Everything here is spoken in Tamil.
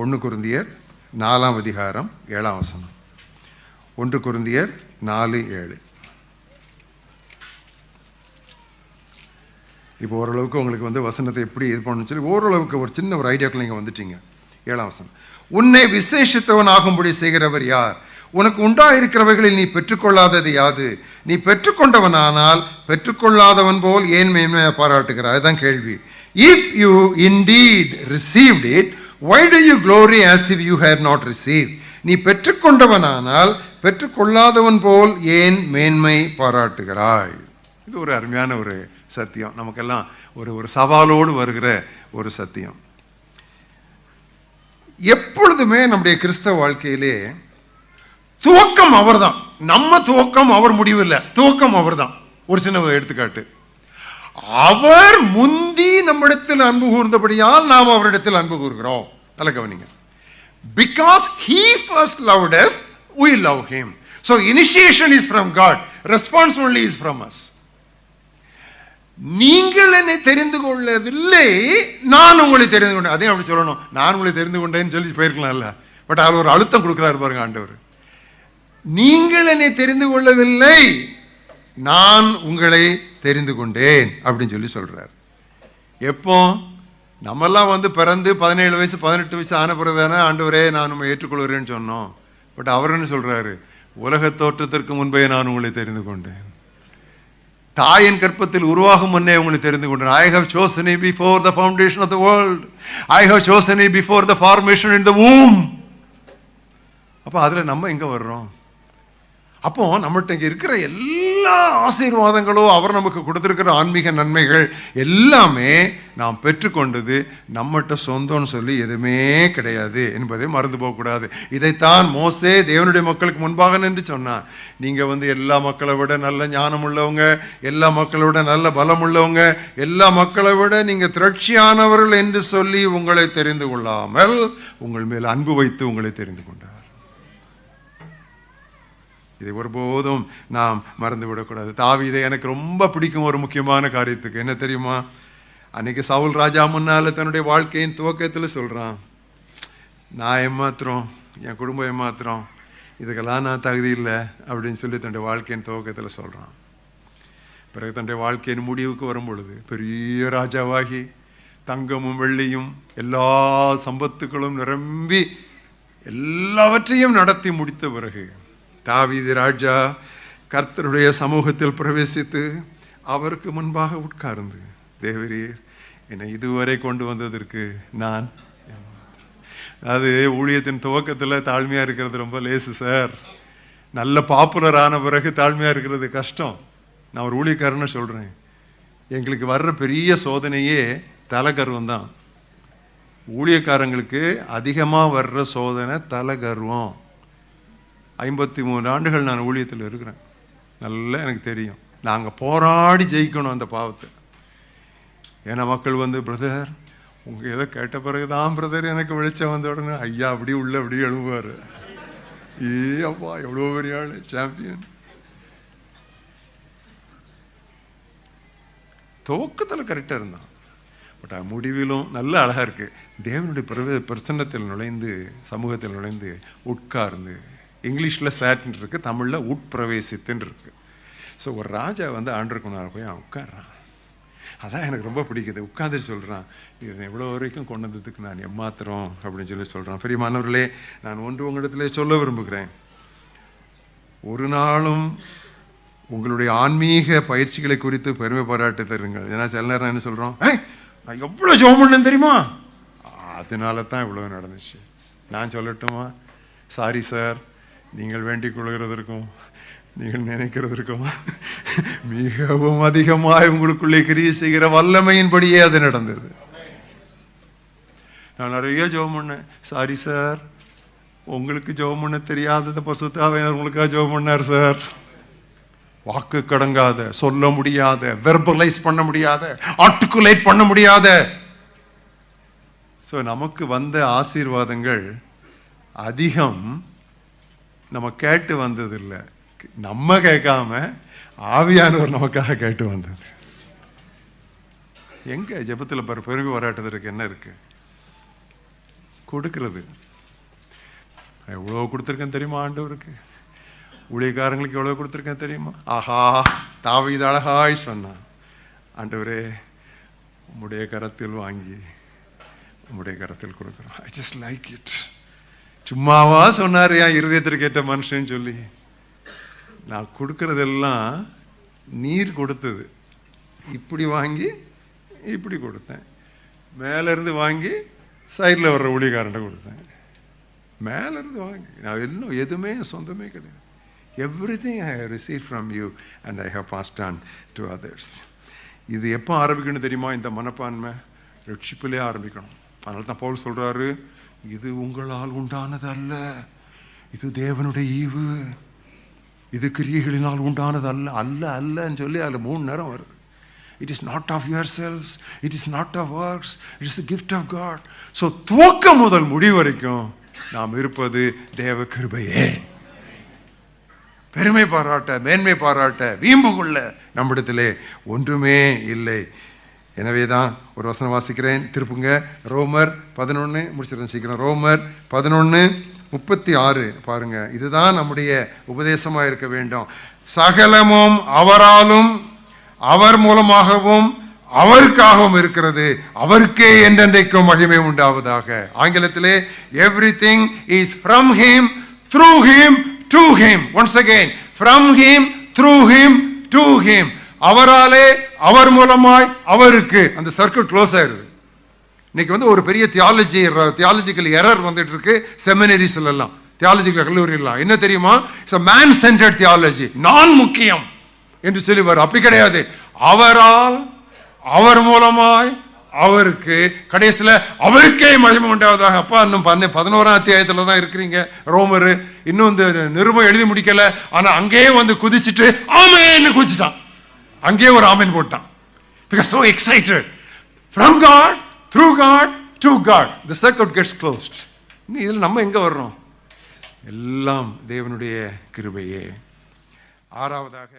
ஒன்று குருந்தியர் நாலாம் அதிகாரம் ஏழாம் வசனம். ஒன்று குருந்தியர் நாலு ஏழு. இப்போ ஓரளவுக்கு உங்களுக்கு வந்து வசனத்தை எப்படி இது பண்ணணும்னு சொல்லி ஓரளவுக்கு ஒரு சின்ன ஒரு ஐடியாக்கள் நீங்கள் வந்துட்டீங்க. ஏழாம் வசனம். உன்னை விசேஷித்தவன் ஆகும்படி செய்கிறவர் யார்? உனக்கு உண்டாயிருக்கிறவைகளில் நீ பெற்றுக்கொள்ளாதது யாது? நீ பெற்றுக்கொண்டவனானால் பெற்றுக்கொள்ளாதவன் போல் ஏன் மேன்மையை பாராட்டுகிறார் அதுதான் கேள்வி. If you indeed received it why do you glory as if you had not receive நீ பெற்றுக்கொண்டவனானால் பெற்றுக்கொள்ளாதவன் போல் ஏன் மேன்மை பாராட்டுகிறாய்? இது ஒரு அருமையான ஒரு சத்தியம். நமக்கெல்லாம் ஒரு ஒரு சவாலோடு வருகிற ஒரு சத்தியம். எப்பொழுதுமே நம்முடைய கிறிஸ்தவ வாழ்க்கையிலே துவக்கம் அவர்தான். நம்ம துவக்கம் அவர் முடிவு இல்லை துவக்கம் அவர்தான். ஒரு சின்ன எடுத்துக்காட்டு. அவர் முந்தி நம்மிடத்தில் அன்பு கூர்ந்தபடியால் நாம் அவரிடத்தில் அன்பு கூறுகிறோம். நல்ல கவனிங்க. Because he first loved us we love him so initiation is from God response only is from us நீங்கள் என்னை தெரிந்து கொள்ளவில்லை நான் உங்களை தெரிந்து கொண்டேன். அதே அப்படி சொல்லணும். நான் உங்களை தெரிந்து கொண்டேன்னு சொல்லி போயிருக்கலாம்ல. பட் அவர் ஒரு அழுத்தம் கொடுக்குறாரு பாருங்க ஆண்டவர். நீங்கள் என்னை தெரிந்து கொள்ளவில்லை நான் உங்களை தெரிந்து கொண்டேன் அப்படின்னு சொல்லி சொல்கிறார் எப்போ? நம்மெல்லாம் வந்து பிறந்து பதினேழு வயசு பதினெட்டு வயசு ஆன பிறகு தானே ஆண்டவரே நான் நம்ம ஏற்றுக்கொள்கிறேன்னு சொன்னோம். பட் அவர் என்ன சொல்கிறாரு உலக தோற்றத்திற்கு முன்பே நான் உங்களை தெரிந்து கொண்டேன். தாயின் கற்பத்தில் உருவாகும் முன்னே உங்களை தெரிந்து கொண்டேன். I have chosen before the foundation of the world I have chosen before the formation in the womb. அப்போ அதில் நம்ம எங்கே வர்றோம்? அப்போ நம்மகிட்ட இங்கே இருக்கிற எல்லா எல்லா ஆசீர்வாதங்களும் அவர் நமக்கு கொடுத்துருக்கிற ஆன்மீக நன்மைகள் எல்லாமே நாம் பெற்றுக்கொண்டது நம்மகிட்ட சொந்தம்னு சொல்லி எதுவுமே கிடையாது என்பதை மறந்து போகக்கூடாது. இதைத்தான் மோசே தேவனுடைய மக்களுக்கு முன்பாக நின்று சொன்னான் நீங்கள் வந்து எல்லா மக்களை விட நல்ல ஞானம் உள்ளவங்க எல்லா மக்களை விட நல்ல பலம் உள்ளவங்க எல்லா மக்களை விட நீங்கள் திரட்சியானவர்கள் என்று சொல்லி உங்களை தெரிந்து கொள்ளாமல் உங்கள் மேல் அன்பு வைத்து உங்களை தெரிந்து கொண்டார். இதை ஒருபோதும் நாம் மறந்து விடக்கூடாது தாவீதை எனக்கு ரொம்ப பிடிக்கும் ஒரு முக்கியமான காரியத்துக்கு. என்ன தெரியுமா? அன்னைக்கு சவுல் ராஜா முன்னால் தன்னுடைய வாழ்க்கையின் துவக்கத்தில் சொல்கிறான் நான் ஏமாத்திரம் என் குடும்பம் ஏமாத்திரம் இதுக்கெல்லாம் நான் தகுதி இல்லை அப்படின்னு சொல்லி தன்னுடைய வாழ்க்கையின் துவக்கத்தில் சொல்கிறான் பிறகு தன்னுடைய வாழ்க்கையின் முடிவுக்கு வரும் பொழுது பெரிய ராஜாவாகி தங்கமும் வெள்ளியும் எல்லா சம்பத்துக்களும் நிரம்பி எல்லாவற்றையும் நடத்தி முடித்த பிறகு தாவீது ராஜா கர்த்தருடைய சமூகத்தில் பிரவேசித்து அவருக்கு முன்பாக உட்கார்ந்து தேவரீர் என்னை இதுவரை கொண்டு வந்ததற்கு நான் அது ஊழியத்தின் துவக்கத்தில் தாழ்மையாக இருக்கிறது ரொம்ப லேசு சார். நல்ல பாப்புலர் ஆன பிறகு தாழ்மையாக இருக்கிறது கஷ்டம். நான் ஒரு ஊழியக்காரன்னு சொல்கிறேன் எங்களுக்கு வர்ற பெரிய சோதனையே தலைகர்வம் தான். ஊழியக்காரங்களுக்கு அதிகமாக வர்ற சோதனை தலைகர்வம். ஐம்பத்தி மூணு ஆண்டுகள் நான் ஊழியத்தில் இருக்கிறேன். நல்லா எனக்கு தெரியும். நாங்கள் போராடி ஜெயிக்கணும் அந்த பாவத்தை. ஏன்னா மக்கள் வந்து பிரதர் உங்கள் ஏதோ கேட்ட பிறகு தான் பிரதர் எனக்கு வெளிச்சம் வந்த உடனே ஐயா அப்படி உள்ள அப்படி எழுவார் ஏ அப்பா எவ்வளோ பெரிய ஆள் சாம்பியன் துவக்கத்தில் கரெக்டாக இருந்தான். பட் முடிவிலும் நல்ல அழகாக இருக்குது தேவனுடைய பிரசன்னத்தில் நுழைந்து சமூகத்தில் நுழைந்து உட்கார்ந்து இங்கிலீஷில் சேட்ன்னு இருக்குது தமிழில் உட்பிரவேசித்துன்னு இருக்குது ஸோ ஒரு ராஜா வந்து ஆண்டருக்கு போய் அவன் உட்காடுறான் அதான் எனக்கு ரொம்ப பிடிக்குது. உட்காந்து சொல்கிறான் இது எவ்வளோ வரைக்கும் கொண்டு வந்ததுக்கு நான் எம்மாத்திரம் அப்படின்னு சொல்லி சொல்கிறான் பெரியமானவர்களே நான் ஒன்று உங்களிடத்துல சொல்ல விரும்புகிறேன். ஒரு நாளும் உங்களுடைய ஆன்மீக பயிற்சிகளை குறித்து பெருமை பாராட்டு தருங்கள். ஏன்னா சில நேரம் என்ன சொல்கிறோம் ஏய் நான் எவ்வளோ ஜோம் பண்ணேன் தெரியுமா? அதனால தான் இவ்வளோ நடந்துச்சு. நான் சொல்லட்டுமா? சாரி சார் நீங்கள் வேண்டிக் கொள்கிறதற்கும் நீங்கள் நினைக்கிறதற்கும் மிகவும் அதிகமாக உங்களுக்குள்ளே கிரிய செய்கிற வல்லமையின்படியே அது நடந்தது. நான் நிறைய ஜோம் பண்ணேன். சாரி சார் உங்களுக்கு ஜெபம் பண்ண தெரியாததை பசுத்தாவே உங்களுக்காக ஜோம் பண்ணார் சார் வாக்கு கடங்காத சொல்ல முடியாத வெர்பலைஸ் பண்ண முடியாத ஆர்டிகுலேட் பண்ண முடியாத. ஸோ நமக்கு வந்த ஆசீர்வாதங்கள் அதிகம். நம்ம கேட்டு வந்ததில்லை. நம்ம கேட்காம ஆவியானவர் நமக்காக கேட்டு வந்தது. எங்க ஜெபத்தில் பெரு பெருகு வராட்டதற்கு என்ன இருக்கு? கொடுக்கிறது. எவ்வளோ கொடுத்துருக்கேன் தெரியுமா ஆண்டவருக்கு? ஊழியக்காரங்களுக்கு எவ்வளோ கொடுத்துருக்கேன் தெரியுமா? ஆஹா தாவீது அழகாய் சொன்னான் ஆண்டவரே உம்முடைய கரத்தில் வாங்கி உம்முடைய கரத்தில் கொடுக்குறோம். ஐ ஜஸ்ட் லைக் இட் சும்மாவா சொன்னார் என் இருதயத்திற்கு ஏற்ற மனுஷன் சொல்லி? நான் கொடுக்கறதெல்லாம் நீர் கொடுத்தது. இப்படி வாங்கி இப்படி கொடுத்தேன். மேலேருந்து வாங்கி சைடில் வர்ற ஊழியக்காரன்ட்ட கொடுத்தேன். மேலேருந்து வாங்கி. நான் இன்னும் எதுவுமே சொந்தமே கிடையாது. Everything I receive from you and I have passed on to others இது எப்போ ஆரம்பிக்கணும் தெரியுமா? இந்த மனப்பான்மை. ரட்சிப்பிலே ஆரம்பிக்கணும். அதனால தான் பவுல் சொல்கிறாரு இது உங்களால் உண்டானது அல்ல இது தேவனுடைய ஈவு. இது கிரியைகளினால் உண்டானது அல்ல அல்ல அல்லன்னு சொல்லி அதில் மூணு நேரம் வருது. It is not of your selves it is not of works it is gift of God so துவக்கம் முதல் முடிவு வரைக்கும் நாம் இருப்பது தேவ கிருபையே. பெருமை பாராட்ட மேன்மை பாராட்ட வீம்பு கொள்ள நம்மிடத்திலே ஒன்றுமே இல்லை. எனவே தான் ஒரு வசனம் வாசிக்கிறேன். திருப்புங்க. ரோமர் பதினொன்று முடிச்சிடுறேன் சீக்கிரம். ரோமர் பதினொன்று முப்பத்தி ஆறு பாருங்கள் இதுதான் நம்முடைய உபதேசமாக இருக்க வேண்டும். சகலமும் அவராலும் அவர் மூலமாகவும் அவருக்காகவும் இருக்கிறது. அவருக்கே என்றென்றைக்கும் மகிமை உண்டாவதாக. ஆங்கிலத்திலே everything is from him through him to him once again from him through him to him அவராலே அவர் மூலமாய் அவருக்கு அந்த சர்க்கிள் க்ளோஸ் ஆயிருது. இன்னைக்கு வந்து ஒரு பெரிய தியாலஜி தியாலஜிக்கல் எரர் வந்துட்டு இருக்கு செமினரிஸ்ல எல்லாம் தியாலஜிக்கல் கல்லூரியெல்லாம் என்ன தெரியுமா? இட்ஸ் மேன் சென்டர்ட் தியாலஜி நான் முக்கியம் என்று சொல்லி வரும் அப்படி கிடையாது. அவரால் அவர் மூலமாய் அவருக்கு கடைசியில் அவருக்கே மகிமை உண்டாவதாக. அப்பா இன்னும் பண்ண பதினோராம் அத்தியாயத்தில் தான் இருக்கிறீங்க ரோமரு. இன்னும் இந்த நிருபம் எழுதி முடிக்கலை. ஆனால் அங்கேயே வந்து குதிச்சுட்டு ஆமேன்னு குதிச்சுட்டான். அங்கேயே ஒரு ஆமன் போட்டான் because so excited from God through God to God the circuit gets closed இதில் நம்ம எங்கே வர்றோம் எல்லாம் தேவனுடைய கிருபையே ஆறாவதாக